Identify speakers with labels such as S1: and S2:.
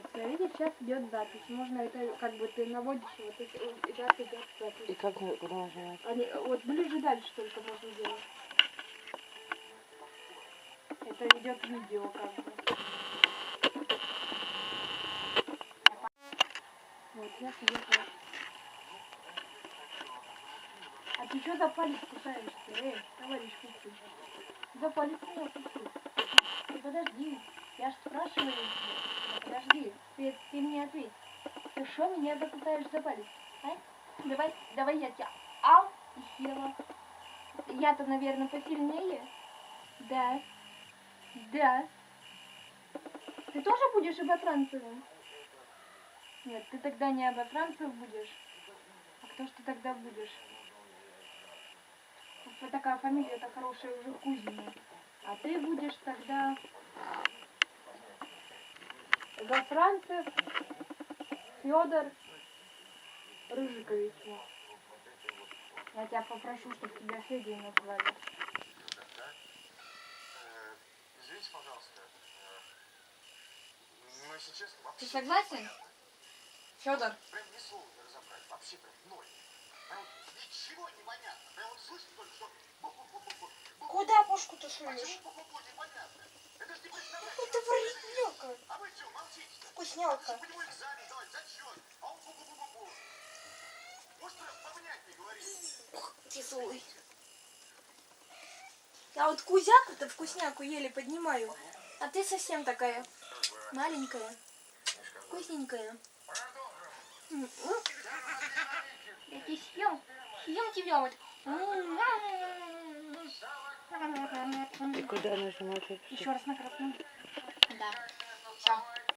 S1: Вот, я видишь, сейчас идет запись. Можно это, как бы ты наводишь есть э, и так идет
S2: И
S1: запись.
S2: как на- куда нажимать?
S1: Они, вот ближе дальше только можно делать. Это идет видео как бы. Вот, я так. А ты что за палец кусаешься? Эй, товарищ Кукин. За палец кусаешь. Ты подожди. Я ж спрашиваю тебя. Ответь. Ты что меня закусаешь за палец? А? Давай, давай я тебя. Ау, и села. Я-то, наверное, посильнее. Да. Да. Ты тоже будешь оботранцевым? Нет, ты тогда не оботранцев будешь. А кто ж ты тогда будешь? Вот такая фамилия-то хорошая уже Кузина. А ты будешь тогда... Гофранцев Федор Рыжикович. Я тебя попрошу, чтобы тебя Федей назвали.
S3: Извините, пожалуйста. Ну, если честно,
S1: Ты
S3: вообще...
S1: согласен? Федор.
S3: Прям ни слова разобрать. Вообще прям ноль. Прям ничего не понятно. Прям вот слышно только, что...
S4: Куда пушку-то суешь?
S3: Почему
S4: Ух, тяжелый. Я вот кузяку-то вкусняку еле поднимаю. А ты совсем такая маленькая, вкусненькая. М.
S1: Я тебя съем. Съем тебя вот.
S2: И куда нажимать?
S1: Еще раз на красном. Да. Все.